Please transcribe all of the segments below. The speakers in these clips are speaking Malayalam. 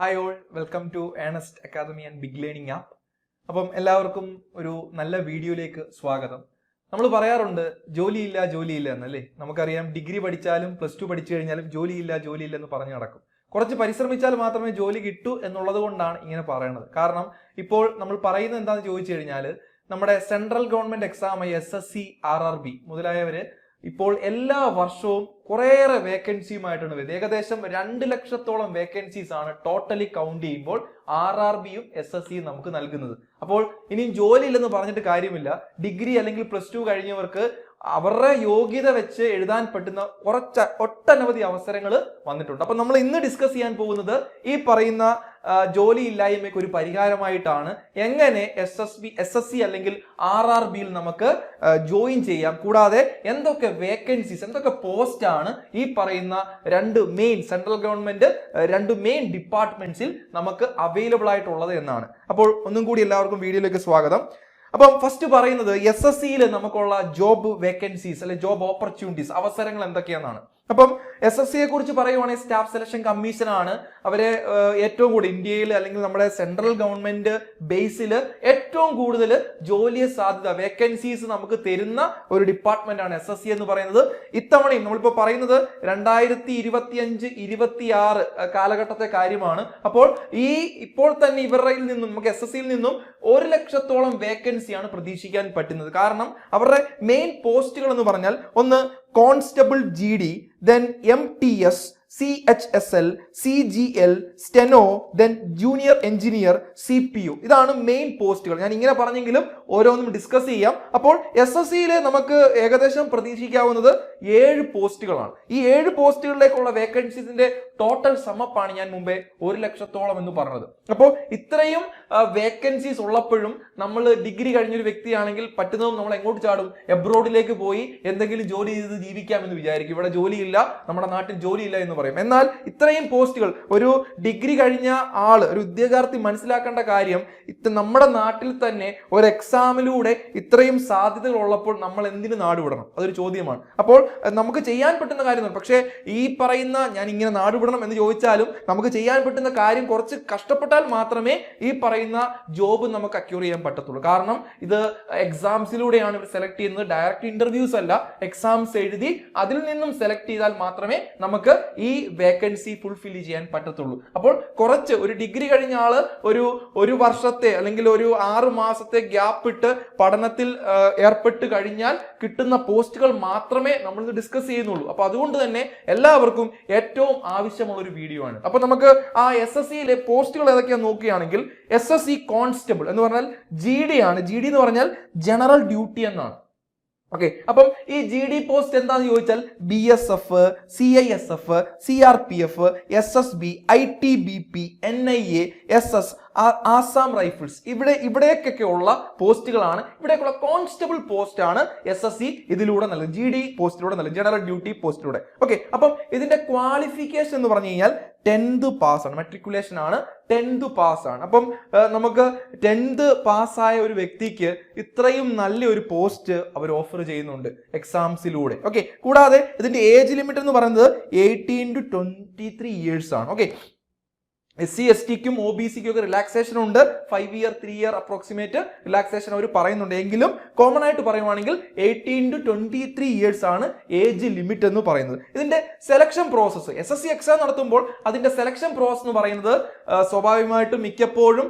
Hi all welcome to Ernest academy and big learning app അപ്പം എല്ലാവർക്കും ഒരു നല്ല വീഡിയോയിലേക്ക് സ്വാഗതം. നമ്മൾ പറയാറുണ്ട് ജോലിയില്ല ജോലിയില്ല എന്നല്ലേ? നമുക്കറിയാം ഡിഗ്രി പഠിച്ചാലും പ്ലസ് ടു പഠിച്ചു കഴിഞ്ഞാലും ജോലിയില്ല ജോലിയില്ല എന്ന് പറഞ്ഞു നടക്കും. കുറച്ച് പരിശ്രമിച്ചാൽ മാത്രമേ ജോലി കിട്ടൂ എന്നുള്ളത് കൊണ്ടാണ് ഇങ്ങനെ പറയുന്നത് കാരണം ഇപ്പോൾ നമ്മൾ പറയുന്നത് എന്താണെന്ന് ചോദിച്ചു കഴിഞ്ഞാൽ നമ്മുടെ central government exam S S C R R B മുതലായവര് ഇപ്പോൾ എല്ലാ വർഷവും കുറേയേറെ വേക്കൻസിയുമായിട്ടാണ് വരുന്നത്. ഏകദേശം രണ്ട് ലക്ഷത്തോളം വേക്കൻസീസ് ആണ് ടോട്ടലി കൗണ്ട് ചെയ്യുമ്പോൾ ആർ ആർ ബിയും എസ് എസ് സിയും നമുക്ക് നൽകുന്നത്. അപ്പോൾ ഇനിയും ജോലി ഇല്ലെന്ന് പറഞ്ഞിട്ട് കാര്യമില്ല. ഡിഗ്രി അല്ലെങ്കിൽ പ്ലസ് ടു കഴിഞ്ഞവർക്ക് അവരുടെ യോഗ്യത വെച്ച് എഴുതാൻ പറ്റുന്ന കുറച്ച് ഒട്ടനവധി അവസരങ്ങൾ വന്നിട്ടുണ്ട്. അപ്പൊ നമ്മൾ ഇന്ന് ഡിസ്കസ് ചെയ്യാൻ പോകുന്നത് ഈ പറയുന്ന ആ, ജോലി ഇല്ലായ്മയ്ക്ക് ഒരു പരിഹാരമായിട്ടാണ്. എങ്ങനെ S S B S S C അല്ലെങ്കിൽ ആർ ആർ ബിയിൽ നമുക്ക് ജോയിൻ ചെയ്യാം. കൂടാതെ എന്തൊക്കെ വേക്കൻസീസ് എന്തൊക്കെ പോസ്റ്റ് ആണ് ഈ പറയുന്ന രണ്ട് മെയിൻ സെൻട്രൽ ഗവൺമെന്റ് രണ്ട് മെയിൻ ഡിപ്പാർട്ട്മെന്റ്സിൽ നമുക്ക് അവൈലബിൾ ആയിട്ടുള്ളത് എന്നാണ്. അപ്പോൾ ഒന്നും കൂടി എല്ലാവർക്കും വീഡിയോയിലേക്ക് സ്വാഗതം. അപ്പം ഫസ്റ്റ് പറയുന്നത് എസ് എസ് സിയിൽ നമുക്കുള്ള ജോബ് വേക്കൻസീസ് അല്ലെ ജോബ് ഓപ്പർച്യൂണിറ്റീസ് അവസരങ്ങൾ എന്തൊക്കെയാണെന്നാണ്. അപ്പം എസ് എസ് സിയെ കുറിച്ച് പറയുവാണെങ്കിൽ സ്റ്റാഫ് സെലക്ഷൻ കമ്മീഷൻ ആണ് അവരെ ഏറ്റവും കൂടുതൽ ഇന്ത്യയിൽ അല്ലെങ്കിൽ നമ്മുടെ സെൻട്രൽ ഗവൺമെന്റ് ബേസിൽ ഏറ്റവും കൂടുതൽ ജോലി സാധ്യത വേക്കൻസീസ് നമുക്ക് തരുന്ന ഒരു ഡിപ്പാർട്ട്മെന്റ് ആണ് എസ് എസ് സി എന്ന് പറയുന്നത്. ഇത്തവണയും നമ്മളിപ്പോൾ പറയുന്നത് രണ്ടായിരത്തി ഇരുപത്തി അഞ്ച് ഇരുപത്തി ആറ് കാലഘട്ടത്തെ കാര്യമാണ്. അപ്പോൾ ഈ ഇപ്പോൾ തന്നെ ഇവരുടെ നിന്നും നമുക്ക് എസ് എസ് സിയിൽ നിന്നും ഒരു ലക്ഷത്തോളം വേക്കൻസിയാണ് പ്രതീക്ഷിക്കാൻ പറ്റുന്നത്. കാരണം അവരുടെ മെയിൻ പോസ്റ്റുകൾ എന്ന് പറഞ്ഞാൽ ഒന്ന് constable G D then M T S C H S L C G L steno then junior engineer C P U ഇതാണ് മെയിൻ പോസ്റ്റുകൾ ഞാൻ ഇങ്ങനെ പറഞ്ഞെങ്കിലും ഓരോന്നും ഡിസ്കസ് ചെയ്യാം. അപ്പോൾ എസ് എസ് സിയിൽ നമുക്ക് ഏകദേശം പ്രതീക്ഷിക്കാവുന്നത് ഏഴ് പോസ്റ്റുകളാണ് ഈ ഏഴ് പോസ്റ്റുകളിലേക്കുള്ള വേക്കൻസീസിന്റെ ടോട്ടൽ സമപ്പാണ് ഞാൻ മുമ്പേ ഒരു ലക്ഷത്തോളം എന്ന് പറഞ്ഞത്. അപ്പോൾ ഇത്രയും വേക്കൻസീസ് ഉള്ളപ്പോഴും നമ്മൾ ഡിഗ്രി കഴിഞ്ഞൊരു വ്യക്തിയാണെങ്കിൽ പറ്റുന്നതും നമ്മൾ എങ്ങോട്ട് ചാടും? എബ്രോഡിലേക്ക് പോയി എന്തെങ്കിലും ജോലി ചെയ്ത് ജീവിക്കാം എന്ന് വിചാരിക്കും. ഇവിടെ ജോലിയില്ല നമ്മുടെ നാട്ടിൽ ജോലിയില്ല എന്ന് പറയും. എന്നാൽ ഇത്രയും പോസ്റ്റുകൾ ഒരു ഡിഗ്രി കഴിഞ്ഞ ആൾ ഒരു ഉദ്യോഗാർത്ഥി മനസ്സിലാക്കേണ്ട കാര്യം ഇത് നമ്മുടെ നാട്ടിൽ തന്നെ ഒരു എക്സാമിലൂടെ ഇത്രയും സാധ്യതകൾ ഉള്ളപ്പോൾ നമ്മൾ എന്തിനു നാടുവിടണം അതൊരു ചോദ്യമാണ്. അപ്പോൾ നമുക്ക് ചെയ്യാൻ പറ്റുന്ന കാര്യം പക്ഷേ ഈ പറയുന്ന ഞാൻ ഇങ്ങനെ നാട് വിടണം എന്ന് ചോദിച്ചാലും നമുക്ക് ചെയ്യാൻ പറ്റുന്ന കാര്യം കുറച്ച് കഷ്ടപ്പെട്ടാൽ മാത്രമേ ഈ പറയുന്ന ജോബ് നമുക്ക് അക്യൂർ ചെയ്യാൻ പറ്റത്തുള്ളൂ. കാരണം ഇത് എക്സാംസിലൂടെയാണ് സെലക്ട് ചെയ്യുന്നത്. ഡയറക്റ്റ് ഇന്റർവ്യൂസ് അല്ല എക്സാംസ് എഴുതി അതിൽ നിന്നും സെലക്ട് ചെയ്താൽ മാത്രമേ നമുക്ക് ഈ വേക്കൻസി ഫുൾഫിൽ ചെയ്യാൻ പറ്റത്തുള്ളൂ. അപ്പോൾ കുറച്ച് ഒരു ഡിഗ്രി കഴിഞ്ഞ ആൾ ഒരു ഒരു വർഷത്തെ അല്ലെങ്കിൽ ഒരു ആറ് മാസത്തെ ഗ്യാപ്പ് ഇട്ട് പഠനത്തിൽ ഏർപ്പെട്ട് കഴിഞ്ഞാൽ കിട്ടുന്ന പോസ്റ്റുകൾ മാത്രമേ നമ്മൾ ഡിസ്കസ് ചെയ്യുന്നുള്ളൂ. അപ്പൊ അതുകൊണ്ട് തന്നെ എല്ലാവർക്കും ഏറ്റവും ആവശ്യമുള്ള ഒരു വീഡിയോ ആണ്. അപ്പൊ നമുക്ക് ആ എസ് എസ് സിയിലെ പോസ്റ്റുകൾ ഏതൊക്കെയാണ് നോക്കുകയാണെങ്കിൽ എസ് എസ് സി കോൺസ്റ്റബിൾ എന്ന് പറഞ്ഞാൽ ജി ഡി ആണ്. ജി ഡി എന്ന് പറഞ്ഞാൽ ജനറൽ ഡ്യൂട്ടി എന്നാണ്. ഓക്കെ അപ്പം ഈ ജി ഡി പോസ്റ്റ് എന്താന്ന് ചോദിച്ചാൽ B S F C I S F C R P F S S B I T B P N I A S S Assam rifles. ഇവിടെ ഇവിടേക്കൊക്കെ ഉള്ള പോസ്റ്റുകളാണ്. ഇവിടേക്കുള്ള കോൺസ്റ്റബിൾ പോസ്റ്റ് ആണ് എസ് എസ് സി ഇതിലൂടെ നൽകും ജി ഡി പോസ്റ്റിലൂടെ നൽകും ജനറൽ ഡ്യൂട്ടി പോസ്റ്റിലൂടെ. ഓക്കെ അപ്പം ഇതിന്റെ ക്വാളിഫിക്കേഷൻ എന്ന് പറഞ്ഞു കഴിഞ്ഞാൽ ടെൻത്ത് പാസ് ആണ്. മെട്രിക്കുലേഷൻ ആണ്. ടെൻത്ത് പാസ് ആണ്. അപ്പം നമുക്ക് ടെൻത്ത് പാസ്സായ ഒരു വ്യക്തിക്ക് ഇത്രയും നല്ല ഒരു പോസ്റ്റ് അവർ ഓഫർ ചെയ്യുന്നുണ്ട് എക്സാംസിലൂടെ ഓക്കെ കൂടാതെ ഇതിന്റെ ഏജ് ലിമിറ്റ് എന്ന് പറയുന്നത് eighteen to twenty three years ആണ്. ഓക്കെ എസ് സി എസ് ടിക്കും ഒ ബി സിക്കും ഒക്കെ റിലാക്സേഷൻ ഉണ്ട്. Five year three year approximate relaxation അവർ പറയുന്നുണ്ട്. എങ്കിലും കോമൺ ആയിട്ട് പറയുവാണെങ്കിൽ eighteen to twenty three years ആണ് ഏജ് ലിമിറ്റ് എന്ന് പറയുന്നത്. ഇതിന്റെ selection process S S C exam നടത്തുമ്പോൾ അതിന്റെ സെലക്ഷൻ പ്രോസസ് എന്ന് പറയുന്നത് സ്വാഭാവികമായിട്ടും മിക്കപ്പോഴും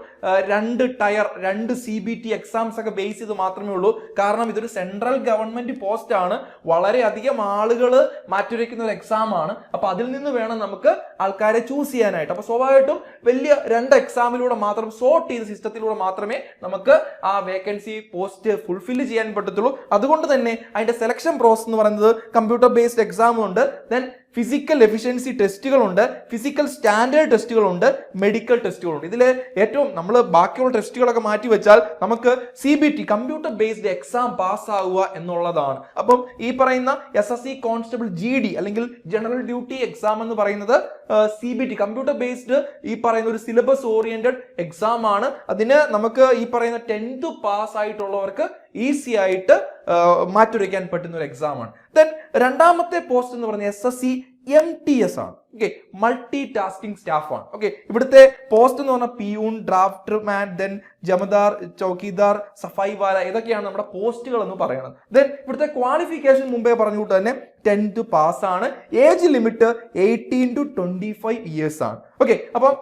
രണ്ട് ടയർ രണ്ട് സി ബി ടി എക്സാംസ് ഒക്കെ ബേസ് ചെയ്ത് മാത്രമേ ഉള്ളൂ. കാരണം ഇതൊരു സെൻട്രൽ ഗവൺമെന്റ് പോസ്റ്റ് ആണ്. വളരെയധികം ആളുകൾ മാറ്റിവെക്കുന്ന ഒരു എക്സാം ആണ്. അപ്പൊ അതിൽ നിന്ന് വേണം നമുക്ക് ആൾക്കാരെ ചൂസ് ചെയ്യാനായിട്ട്. അപ്പൊ സ്വാഭാവികമായിട്ടും വലിയ രണ്ട് എക്സാമിലൂടെ മാത്രം സോർട്ട് ചെയ്ത സിസ്റ്റത്തിലൂടെ മാത്രമേ നമുക്ക് ആ വേക്കൻസി പോസ്റ്റ് ഫുൾഫിൽ ചെയ്യാൻ പറ്റത്തുള്ളൂ. അതുകൊണ്ട് തന്നെ അതിന്റെ സെലക്ഷൻ പ്രോസസ് എന്ന് പറയുന്നത് കമ്പ്യൂട്ടർ ബേസ്ഡ് എക്സാം ഉണ്ട്. ദെൻ ഫിസിക്കൽ എഫിഷ്യൻസി ടെസ്റ്റുകളുണ്ട് ഫിസിക്കൽ സ്റ്റാൻഡേർഡ് ടെസ്റ്റുകളുണ്ട് മെഡിക്കൽ ടെസ്റ്റുകളുണ്ട് ഇതിൽ ഏറ്റവും നമ്മൾ ബാക്കിയുള്ള ടെസ്റ്റുകളൊക്കെ മാറ്റി വെച്ചാൽ നമുക്ക് C B T computer based exam പാസ്സാവുക എന്നുള്ളതാണ്. അപ്പം ഈ പറയുന്ന S S C constable G D അല്ലെങ്കിൽ ജനറൽ ഡ്യൂട്ടി എക്സാം എന്ന് പറയുന്നത് C B T computer based ഈ പറയുന്ന ഒരു സിലബസ് ഓറിയന്റഡ് എക്സാം ആണ്. അതിന് നമുക്ക് ഈ പറയുന്ന ടെൻത്ത് പാസ് ആയിട്ടുള്ളവർക്ക് ഈസി ആയിട്ട് മാറ്റുരയ്ക്കാൻ പറ്റുന്ന ഒരു എക്സാം ആണ്. ദെൻ രണ്ടാമത്തെ പോസ്റ്റ് എന്ന് പറഞ്ഞ S S C M T S ആണ്. ഓക്കെ മൾട്ടി ടാസ്കിംഗ് സ്റ്റാഫ് ആണ്. ഓക്കെ ഇവിടുത്തെ പോസ്റ്റ് എന്ന് പറഞ്ഞാൽ peon drafter man then jamadar chowkidar safaiwala ഇതൊക്കെയാണ് നമ്മുടെ പോസ്റ്റുകൾ എന്ന് പറയുന്നത്. ദെൻ ഇവിടുത്തെ ക്വാളിഫിക്കേഷൻ മുമ്പേ പറഞ്ഞു കൂട്ട് തന്നെ ടെൻത്ത് പാസ് ആണ്. Age limit eighteen to twenty five years ആണ്. ഓക്കെ അപ്പം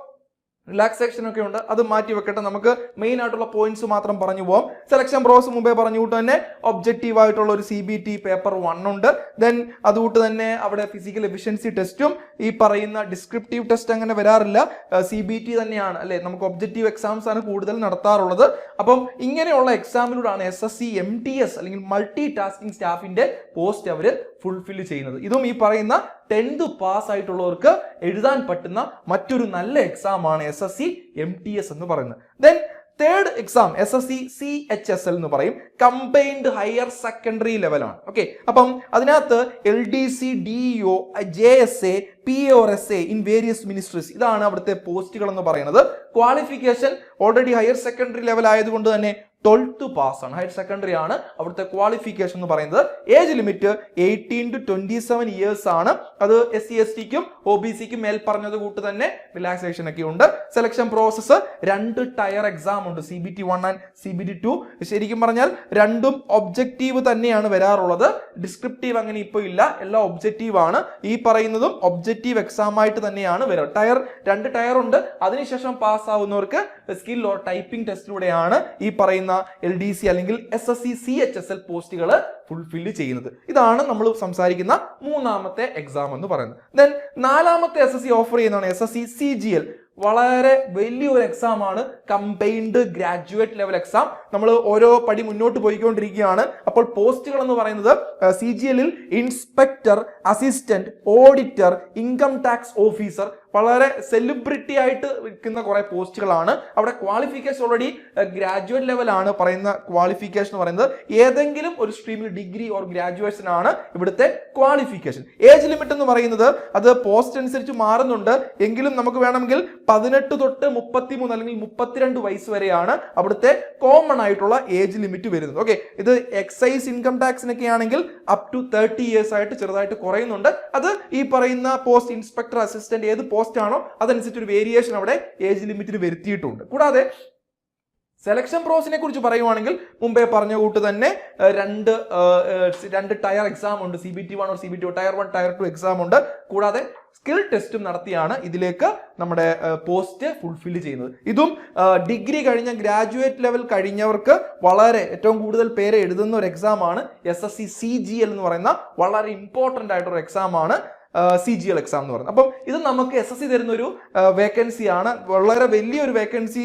റിലാക്സേഷൻ ഒക്കെ ഉണ്ട്. അത് മാറ്റി വെക്കട്ടെ. നമുക്ക് മെയിൻ ആയിട്ടുള്ള പോയിന്റ്സ് മാത്രം പറഞ്ഞു പോവാം. സെലക്ഷൻ പ്രോസ് മുമ്പേ പറഞ്ഞു കൂട്ട് തന്നെ ഒബ്ജക്റ്റീവ് ആയിട്ടുള്ള ഒരു C B T paper one ഉണ്ട്. ദെൻ അതുകൊണ്ട് തന്നെ അവിടെ ഫിസിക്കൽ എഫിഷ്യൻസി ടെസ്റ്റും ഈ പറയുന്ന ഡിസ്ക്രിപ്റ്റീവ് ടെസ്റ്റ് അങ്ങനെ വരാറില്ല. സി ബി ടി തന്നെയാണ്. അല്ലെ? നമുക്ക് ഒബ്ജക്റ്റീവ് എക്സാംസ് ആണ് കൂടുതൽ നടത്താറുള്ളത്. അപ്പം ഇങ്ങനെയുള്ള എക്സാമിലൂടെയാണ് S S C M T S അല്ലെങ്കിൽ മൾട്ടി ടാസ്കിംഗ് സ്റ്റാഫിന്റെ പോസ്റ്റ് അവർ ഫുൾഫിൽ ചെയ്യുന്നത്. ഇതും ഈ പറയുന്ന ടെൻത്ത് പാസ് ആയിട്ടുള്ളവർക്ക് എഴുതാൻ പറ്റുന്ന മറ്റൊരു നല്ല എക്സാം ആണ് S S C M T S എന്ന് പറയുന്നത്. Then third exam S S C C H S L എന്ന് പറയും. കമ്പൈൻഡ് ഹയർ സെക്കൻഡറി ലെവലാണ് ഓക്കെ അപ്പം അതിനകത്ത് L D C D O J S A P or S A in various ministries ഇതാണ് അവിടുത്തെ പോസ്റ്റുകൾ എന്ന് പറയുന്നത്. Qualification already higher secondary level ആയതുകൊണ്ട് തന്നെ ട്വൽത്ത് പാസ് ആണ്. ഹയർ സെക്കൻഡറി ആണ് അവിടുത്തെ ക്വാളിഫിക്കേഷൻ എന്ന് പറയുന്നത്. Age limit eighteen to twenty seven years ആണ്. അത് എസ് സി എസ് ടിക്കും ഒ ബി സിക്കും മേൽ പറഞ്ഞത് കൂട്ട് തന്നെ റിലാക്സേഷൻ ഒക്കെ ഉണ്ട്. സെലക്ഷൻ പ്രോസസ്സ് രണ്ട് ടയർ എക്സാം ഉണ്ട്. C B T one and C B T two ശരിക്കും പറഞ്ഞാൽ രണ്ടും ഒബ്ജക്റ്റീവ് തന്നെയാണ് വരാറുള്ളത്. ഡിസ്ക്രിപ്റ്റീവ് അങ്ങനെ ഇപ്പോൾ ഇല്ല. എല്ലാം ഒബ്ജക്റ്റീവ് ആണ്. ഈ പറയുന്നതും ഒബ്ജക്റ്റീവ് എക്സാം ആയിട്ട് തന്നെയാണ് വരിക ടയർ രണ്ട് ടയർ ഉണ്ട്. അതിനുശേഷം പാസ് ആവുന്നവർക്ക് സ്കിൽ ഓർ ടൈപ്പിംഗ് ടെസ്റ്റിലൂടെയാണ് ഈ പറയുന്ന എൽ ഡി സി അല്ലെങ്കിൽ S S C C H S L പോസ്റ്റുകൾ ഫുൾഫില്ല് ചെയ്യുന്നത്. ഇതാണ് നമ്മൾ സംസാരിക്കുന്ന മൂന്നാമത്തെ എക്സാം എന്ന് പറയുന്നത്. ദെൻ നാലാമത്തെ എസ് എസ് സി ഓഫർ ചെയ്യുന്നതാണ് S S C C G L വളരെ വലിയൊരു എക്സാം ആണ് കമ്പൈൻഡ് ഗ്രാജുവേറ്റ് ലെവൽ എക്സാം നമ്മൾ ഓരോ പടി മുന്നോട്ട് പോയിക്കൊണ്ടിരിക്കുകയാണ്. അപ്പോൾ പോസ്റ്റുകൾ എന്ന് പറയുന്നത് സി ജി എല്ലിൽ inspector assistant auditor income tax officer വളരെ സെലിബ്രിറ്റി ആയിട്ട് വിൽക്കുന്ന കുറെ പോസ്റ്റുകളാണ് അവിടെ ക്വാളിഫിക്കേഷൻ ഓൾറെഡി ഗ്രാജുവേറ്റ് ലെവലാണ് പറയുന്ന ക്വാളിഫിക്കേഷൻ എന്ന് പറയുന്നത്. ഏതെങ്കിലും ഒരു സ്ട്രീമിൽ ഡിഗ്രി ഓർ ഗ്രാജുവേഷൻ ആണ് ഇവിടുത്തെ ക്വാളിഫിക്കേഷൻ ഏജ് ലിമിറ്റ് എന്ന് പറയുന്നത് അത് പോസ്റ്റ് അനുസരിച്ച് മാറുന്നുണ്ട്. എങ്കിലും നമുക്ക് വേണമെങ്കിൽ പതിനെട്ട് തൊട്ട് മുപ്പത്തി മൂന്ന് അല്ലെങ്കിൽ മുപ്പത്തിരണ്ട് വയസ്സ് വരെയാണ് അവിടുത്തെ കോമൺ ആയിട്ടുള്ള ഏജ് ലിമിറ്റ് വരുന്നത്. ഓക്കെ ഇത് എക്സൈസ് ഇൻകം ടാക്സിനൊക്കെ ആണെങ്കിൽ അപ് ടു തേർട്ടി ഇയേഴ്സ് ആയിട്ട് ചെറുതായിട്ട് കുറയുന്നുണ്ട്. അത് ഈ പറയുന്ന പോസ്റ്റ് ഇൻസ്പെക്ടർ അസിസ്റ്റന്റ് ഏത് പോസ്റ്റ് ആണോ അതനുസരിച്ച് ഒരു വേരിയേഷൻ അവിടെ ഏജ് ലിമിറ്റിന് വരുത്തിയിട്ടുണ്ട്. കൂടാതെ സെലക്ഷൻ പ്രോസിനെ കുറിച്ച് പറയുവാണെങ്കിൽ മുമ്പേ പറഞ്ഞ കൂട്ട് തന്നെ രണ്ട് രണ്ട് ടയർ എക്സാം ഉണ്ട്. C B T one or C B T tier one tier two exam ഉണ്ട്. കൂടാതെ സ്കിൽ ടെസ്റ്റും നടത്തിയാണ് ഇതിലേക്ക് നമ്മുടെ പോസ്റ്റ് ഫുൾഫിൽ ചെയ്യുന്നത്. ഇതും ഡിഗ്രി കഴിഞ്ഞ ഗ്രാജുവേറ്റ് ലെവൽ കഴിഞ്ഞവർക്ക് വളരെ ഏറ്റവും കൂടുതൽ പേരെ എഴുതുന്ന ഒരു എക്സാമാണ് S S C C G L എന്ന് പറയുന്ന വളരെ ഇമ്പോർട്ടന്റ് ആയിട്ടൊരു എക്സാം ആണ്. സി ജി എൽ എക്സാം എന്ന് പറയുന്നത്. അപ്പം ഇത് നമുക്ക് എസ് എസ് സി തരുന്നൊരു വേക്കൻസി ആണ്. വളരെ വലിയൊരു വേക്കൻസി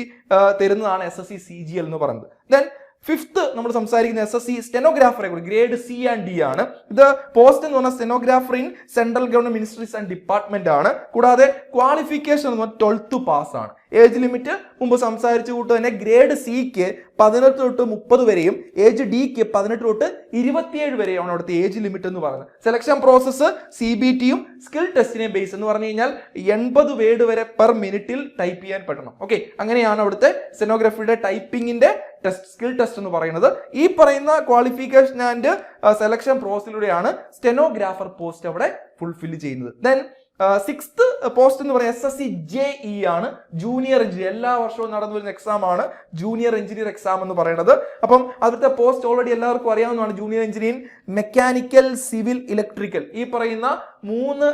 തരുന്നതാണ് S S C C G L എന്ന് പറയുന്നത്. ദെൻ ഫിഫ്ത്ത് നമ്മൾ സംസാരിക്കുന്ന എസ് എസ് സി സ്റ്റെനോഗ്രാഫറെ കൂടി ഗ്രേഡ് സി ആൻഡ് ഡി ആണ്. ഇത് പോസ്റ്റ് എന്ന് പറഞ്ഞാൽ stenographer in central government ministries and department ആണ്. കൂടാതെ ക്വാളിഫിക്കേഷൻ എന്ന് പറഞ്ഞാൽ ട്വൽത്ത് പാസ് ആണ്. ഏജ് ലിമിറ്റ് മുമ്പ് സംസാരിച്ചു കൂട്ട് തന്നെ ഗ്രേഡ് സിക്ക് പതിനെട്ട് തൊട്ട് മുപ്പത് വരെയും ഏജ് ഡിക്ക് പതിനെട്ട് തൊട്ട് ഇരുപത്തിയേഴ് വരെയാണ് അവിടുത്തെ ഏജ് ലിമിറ്റ് എന്ന് പറയുന്നത്. സെലക്ഷൻ പ്രോസസ്സ് സി ബി ടിയും സ്കിൽ ടെസ്റ്റിനെയും ബേസ് എന്ന് പറഞ്ഞു കഴിഞ്ഞാൽ എൺപത് വേർഡ് വരെ പെർ മിനിറ്റിൽ ടൈപ്പ് ചെയ്യാൻ പറ്റണം ഓക്കെ അങ്ങനെയാണ് അവിടുത്തെ സെനോഗ്രഫിയുടെ ടൈപ്പിങ്ങിന്റെ ടെസ്റ്റ് സ്കിൽ ടെസ്റ്റ് എന്ന് പറയുന്നത്. ഈ പറയുന്ന ക്വാളിഫിക്കേഷൻ ആൻഡ് സെലക്ഷൻ പ്രോസസ്സിലൂടെയാണ് സ്റ്റെനോഗ്രാഫർ പോസ്റ്റ് അവിടെ ഫുൾഫിൽ ചെയ്യുന്നത്. ദെൻ സിക്സ്ത് പോസ്റ്റ് എന്ന് പറയുന്നത് S S C J E ആണ്. ജൂനിയർ എഞ്ചിനീയർ എല്ലാ വർഷവും നടന്നു വരുന്ന എക്സാം ആണ്. ജൂനിയർ എഞ്ചിനീയർ എക്സാം എന്ന് പറയുന്നത്. അപ്പം അവിടുത്തെ പോസ്റ്റ് ഓൾറെഡി എല്ലാവർക്കും അറിയാവുന്നതാണ്. Junior engineer mechanical civil electrical ഈ പറയുന്ന മൂന്ന്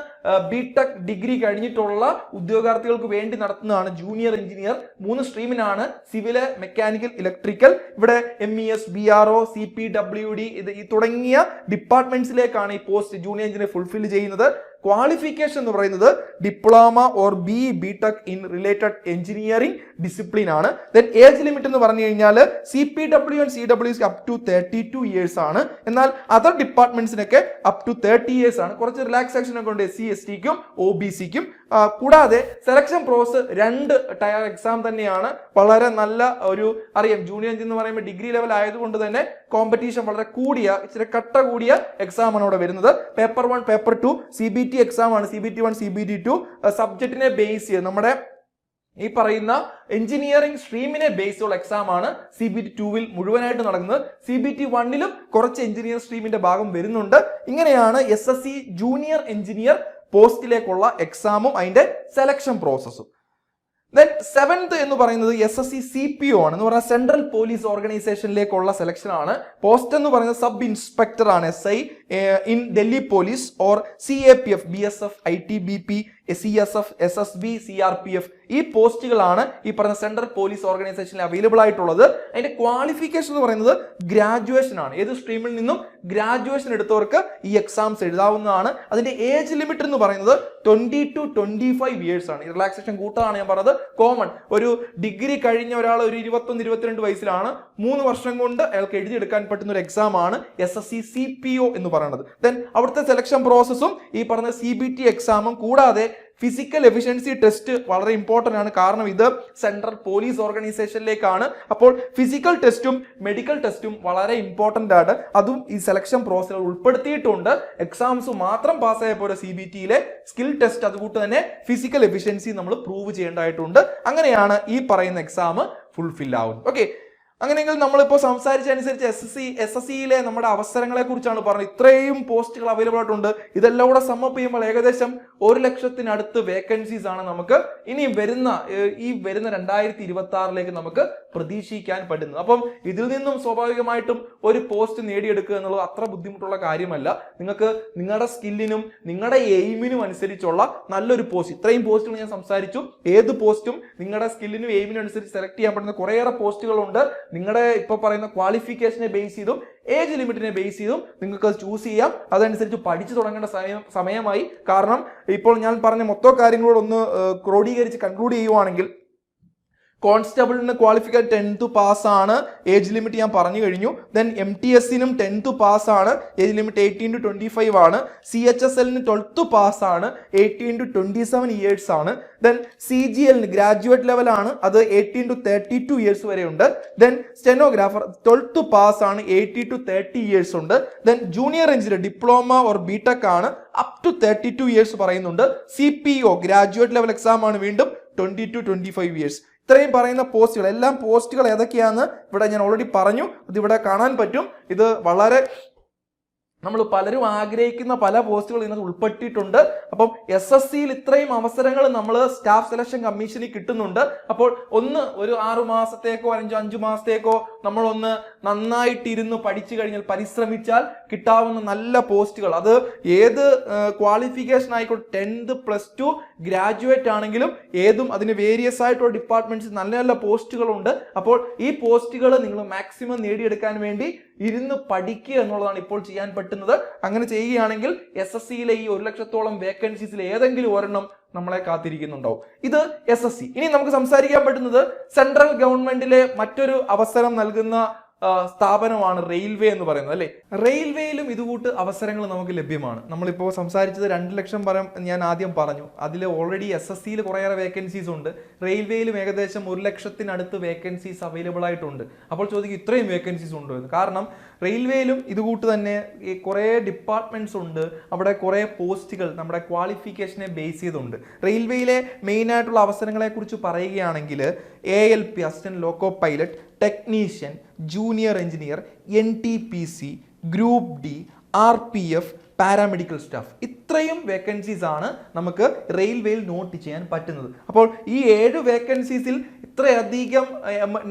ബിടെക് ഡിഗ്രി കഴിഞ്ഞിട്ടുള്ള ഉദ്യോഗാർത്ഥികൾക്ക് വേണ്ടി നടത്തുന്നതാണ് ജൂനിയർ എഞ്ചിനീയർ മൂന്ന് സ്ട്രീമിനാണ് സിവിൽ മെക്കാനിക്കൽ ഇലക്ട്രിക്കൽ ഇവിടെ M E S B R O C P W D ഇത് ഈ തുടങ്ങിയ ഡിപ്പാർട്ട്മെന്റ്സിലേക്കാണ് ഈ പോസ്റ്റ് ജൂനിയർ എഞ്ചിനീയർ ഫുൾഫിൽ ചെയ്യുന്നത്. ക്വാളിഫിക്കേഷൻ എന്ന് പറയുന്നത് diploma or B B tech in related engineering discipline ആണ്. ദെൻ ഏജ് ലിമിറ്റ് എന്ന് പറഞ്ഞു കഴിഞ്ഞാൽ C P W and C W up to thirty two years ആണ്. എന്നാൽ അതർ ഡിപ്പാർട്ട്മെന്റ്സിനൊക്കെ അപ് ടു തേർട്ടി ഇയേഴ്സ് ആണ്. കുറച്ച് റിലാക്സേഷൻ ഒക്കെ ഉണ്ട് എസ് സി എസ് ടിക്കും ഒ ബി സിക്കും കൂടാതെ സെലക്ഷൻ പ്രോസസ് രണ്ട് ടയർ എക്സാം തന്നെയാണ്. വളരെ നല്ല ഒരു അറിയാം ജൂനിയർ എന്ന് പറയുമ്പോൾ ഡിഗ്രി ലെവൽ ആയതുകൊണ്ട് തന്നെ കോമ്പറ്റീഷൻ വളരെ കൂടിയ ഇച്ചിരി കട്ട കൂടിയ എക്സാമാണ് ഇവിടെ വരുന്നത്. Paper one paper two C B T exam ആണ്. C B T one C B T two സബ്ജക്റ്റിനെ base ചെയ്ത് നമ്മുടെ ഈ പറയുന്ന എഞ്ചിനീയറിംഗ് സ്ട്രീമിനെ ബേസ് ഉള്ള എക്സാം ആണ് സി ബി ടി ടുവിൽ മുഴുവനായിട്ട് നടക്കുന്നത്. സി ബി ടി വണ്ണിലും കുറച്ച് എഞ്ചിനീയർ സ്ട്രീമിന്റെ ഭാഗം വരുന്നുണ്ട്. ഇങ്ങനെയാണ് S S C junior engineer പോസ്റ്റിലേക്കുള്ള എക്സാമും അതിന്റെ സെലക്ഷൻ പ്രോസസ്സും ദെൻ സെവൻത് എന്ന് പറയുന്നത് S S C C P O ആണ്. എന്ന് പറഞ്ഞാൽ സെൻട്രൽ പോലീസ് ഓർഗനൈസേഷനിലേക്കുള്ള സെലക്ഷൻ ആണ്. പോസ്റ്റ് എന്ന് പറയുന്നത് സബ് ഇൻസ്പെക്ടർ ആണ്. S I in Delhi police or C A P F B S F I T B P C S F S S B C R P F ഈ പോസ്റ്റുകളാണ് ഈ പറഞ്ഞ സെൻട്രൽ പോലീസ് ഓർഗനൈസേഷനിൽ അവൈലബിൾ ആയിട്ടുള്ളത്. അതിന്റെ ക്വാളിഫിക്കേഷൻ എന്ന് പറയുന്നത് ഗ്രാജുവേഷൻ ആണ്. ഏത് സ്ട്രീമിൽ നിന്നും ഗ്രാജുവേഷൻ എടുത്തവർക്ക് ഈ എക്സാംസ് എഴുതാവുന്നതാണ്. അതിന്റെ ഏജ് ലിമിറ്റ് എന്ന് പറയുന്നത് twenty to twenty five years ആണ് റിലാക്സേഷൻ കൂട്ടാണ് ഞാൻ പറഞ്ഞത്. കോമൺ ഒരു ഡിഗ്രി കഴിഞ്ഞ ഒരാൾ ഒരു ഇരുപത്തൊന്ന് ഇരുപത്തിരണ്ട് വയസ്സിലാണ്. മൂന്ന് വർഷം കൊണ്ട് അയാൾക്ക് എഴുതിയെടുക്കാൻ പറ്റുന്ന ഒരു എക്സാം ആണ് S S C C P O എന്ന് പറയുന്നത്. ദെൻ അവിടുത്തെ സെലക്ഷൻ പ്രോസസ്സും ഈ പറഞ്ഞ സി ബി ടി എക്സാമും കൂടാതെ ഫിസിക്കൽ എഫിഷ്യൻസി ടെസ്റ്റ് വളരെ ഇമ്പോർട്ടന്റ് ആണ്. കാരണം ഇത് സെൻട്രൽ പോലീസ് ഓർഗനൈസേഷനിലേക്കാണ് അപ്പോൾ ഫിസിക്കൽ ടെസ്റ്റും മെഡിക്കൽ ടെസ്റ്റും വളരെ ഇമ്പോർട്ടന്റ് ആണ്. അതും ഈ സെലക്ഷൻ പ്രോസസ്സിൽ ഉൾപ്പെടുത്തിയിട്ടുണ്ട്. എക്സാംസ് മാത്രം പാസ്സായ പോലെ സി ബി ടിയിലെ സ്കിൽ ടെസ്റ്റ് അതുകൂട്ട് തന്നെ ഫിസിക്കൽ എഫിഷ്യൻസി നമ്മൾ പ്രൂവ് ചെയ്യേണ്ടതായിട്ടുണ്ട്. അങ്ങനെയാണ് ഈ പറയുന്ന എക്സാം ഫുൾഫിൽ ആവുന്നത്. ഓക്കെ അങ്ങനെയെങ്കിൽ നമ്മളിപ്പോൾ സംസാരിച്ചനുസരിച്ച് S S C S S സിയിലെ നമ്മുടെ അവസരങ്ങളെ കുറിച്ചാണ് പറഞ്ഞത്. ഇത്രയും പോസ്റ്റുകൾ അവൈലബിൾ ആയിട്ടുണ്ട്. ഇതെല്ലാം കൂടെ സമ്മപ്പ് ചെയ്യുമ്പോൾ ഏകദേശം ഒരു ലക്ഷത്തിനടുത്ത് വേക്കൻസീസ് ആണ് നമുക്ക് ഇനി വരുന്ന ഈ വരുന്ന രണ്ടായിരത്തി ഇരുപത്തി ആറിലേക്ക് നമുക്ക് പ്രതീക്ഷിക്കാൻ പറ്റുന്നത്. അപ്പം ഇതിൽ നിന്നും സ്വാഭാവികമായിട്ടും ഒരു പോസ്റ്റ് നേടിയെടുക്കുക എന്നുള്ളത് അത്ര ബുദ്ധിമുട്ടുള്ള കാര്യമല്ല. നിങ്ങൾക്ക് നിങ്ങളുടെ സ്കില്ലിനും നിങ്ങളുടെ എയിമിനും അനുസരിച്ചുള്ള നല്ലൊരു പോസ്റ്റ് ഇത്രയും പോസ്റ്റുകൾ ഞാൻ സംസാരിച്ചു. ഏത് പോസ്റ്റും നിങ്ങളുടെ സ്കില്ലിനും എയിമിനും അനുസരിച്ച് സെലക്ട് ചെയ്യാൻ പറ്റുന്ന കുറേയേറെ പോസ്റ്റുകളുണ്ട് നിങ്ങളുടെ ഇപ്പോൾ പറയുന്ന ക്വാളിഫിക്കേഷനെ ബേസ് ചെയ്തും ഏജ് ലിമിറ്റിനെ ബേസ് ചെയ്തും നിങ്ങൾക്ക് അത് ചൂസ് ചെയ്യാം. അതനുസരിച്ച് പഠിച്ചു തുടങ്ങേണ്ട സമയം സമയമായി. കാരണം ഇപ്പോൾ ഞാൻ പറഞ്ഞ മൊത്തം കാര്യങ്ങളോട് ഒന്ന് ക്രോഡീകരിച്ച് കൺക്ലൂഡ് ചെയ്യുവാണെങ്കിൽ കോൺസ്റ്റബിളിന് ക്വാളിഫിക്കൻ ടെൻത്ത് പാസ് ആണ്. ഏജ് ലിമിറ്റ് ഞാൻ പറഞ്ഞു കഴിഞ്ഞു. ദെൻ എം ടി എസിനും ടെൻത്ത് പാസ് ആണ്. Age limit eighteen to twenty five ആണ് സി എച്ച് എസ് എല്ലിന് ട്വൽത്ത് പാസ് ആണ്. Eighteen to twenty seven years ആണ് ദെൻ സി ജി എല്ലിന് ഗ്രാജുവേറ്റ് ലെവലാണ് അത് eighteen to thirty two years വരെ ഉണ്ട്. ദെൻ സ്റ്റെനോഗ്രാഫർ ട്വൽത്ത് പാസ് ആണ്. എയ്റ്റി ടു തേർട്ടി ഇയേഴ്സ് ഉണ്ട്. Then junior engineer diploma or B Tech ആണ്. Up to thirty two years പറയുന്നുണ്ട് C P O graduate level exam ആണ് വീണ്ടും. Twenty to twenty five years ഇത്രയും പറയുന്ന പോസ്റ്റുകൾ എല്ലാം പോസ്റ്റുകൾ ഏതൊക്കെയാണെന്ന് ഇവിടെ ഞാൻ ഓൾറെഡി പറഞ്ഞു. ഇത് ഇവിടെ കാണാൻ പറ്റും. ഇത് വളരെ നമ്മൾ പലരും ആഗ്രഹിക്കുന്ന പല പോസ്റ്റുകൾ ഇതിനകത്ത് ഉൾപ്പെട്ടിട്ടുണ്ട്. അപ്പം എസ് എസ് സിയിൽ ഇത്രയും അവസരങ്ങൾ നമ്മൾ സ്റ്റാഫ് സെലക്ഷൻ കമ്മീഷനിൽ കിട്ടുന്നുണ്ട്. അപ്പോൾ ഒന്ന് ഒരു ആറു മാസത്തേക്കോ അഞ്ചോ അഞ്ചു മാസത്തേക്കോ നമ്മളൊന്ന് നന്നായിട്ടിരുന്ന് പഠിച്ചു കഴിഞ്ഞാൽ പരിശ്രമിച്ചാൽ കിട്ടാവുന്ന നല്ല പോസ്റ്റുകൾ. അത് ഏത് ക്വാളിഫിക്കേഷൻ ആയിക്കോട്ടെ ടെൻത്ത് പ്ലസ് ടു ഗ്രാജുവേറ്റ് ആണെങ്കിലും ഏതും അതിന് വേരിയസ് ആയിട്ടുള്ള ഡിപ്പാർട്ട്മെന്റ്സ് നല്ല നല്ല പോസ്റ്റുകളുണ്ട്. അപ്പോൾ ഈ പോസ്റ്റുകൾ നിങ്ങൾ മാക്സിമം നേടിയെടുക്കാൻ വേണ്ടി ഇരുന്ന് പഠിക്കുക എന്നുള്ളതാണ് ഇപ്പോൾ ചെയ്യാൻ പറ്റുന്നത്. അങ്ങനെ ചെയ്യുകയാണെങ്കിൽ എസ് എസ് സിയിലെ ഈ ഒരു ലക്ഷത്തോളം വേക്കൻസീസിൽ ഏതെങ്കിലും ഒരെണ്ണം നമ്മളെ കാത്തിരിക്കുന്നുണ്ടാവും ഇത് എസ് എസ് സി ഇനി നമുക്ക് സംസാരിക്കാൻ പറ്റുന്നത് സെൻട്രൽ ഗവൺമെന്റിലെ മറ്റൊരു അവസരം നൽകുന്ന സ്ഥാപനമാണ് റെയിൽവേ എന്ന് പറയുന്നത് അല്ലേ? റെയിൽവേയിലും ഇതുകൂട്ട് അവസരങ്ങൾ നമുക്ക് ലഭ്യമാണ്. നമ്മളിപ്പോൾ സംസാരിച്ചത് രണ്ട് ലക്ഷം പരം ഞാൻ ആദ്യം പറഞ്ഞു. അതിൽ ഓൾറെഡി എസ് എസ് സിയിൽ കുറേയേറെ വേക്കൻസീസ് ഉണ്ട്. റെയിൽവേയിലും ഏകദേശം ഒരു ലക്ഷത്തിനടുത്ത് വേക്കൻസീസ് അവൈലബിൾ ആയിട്ടുണ്ട്. അപ്പോൾ ചോദിക്കും ഇത്രയും വേക്കൻസീസ് ഉണ്ടോ എന്ന്. കാരണം റെയിൽവേയിലും ഇതുകൂട്ട് തന്നെ ഈ കുറേ ഡിപ്പാർട്ട്മെന്റ്സ് ഉണ്ട്. അവിടെ കുറേ പോസ്റ്റുകൾ നമ്മുടെ ക്വാളിഫിക്കേഷനെ ബേസ് ചെയ്തുണ്ട്. റെയിൽവേയിലെ മെയിൻ ആയിട്ടുള്ള അവസരങ്ങളെ കുറിച്ച് പറയുകയാണെങ്കിൽ A L P assistant loco pilot technician junior engineer N T P C group D R P F paramedical staff ഇത്രയും വേക്കൻസീസ് ആണ് നമുക്ക് റെയിൽവേയിൽ നോട്ട് ചെയ്യാൻ പറ്റുന്നത്. അപ്പോൾ ഈ ഏഴ് വേക്കൻസീസിൽ ഇത്രയധികം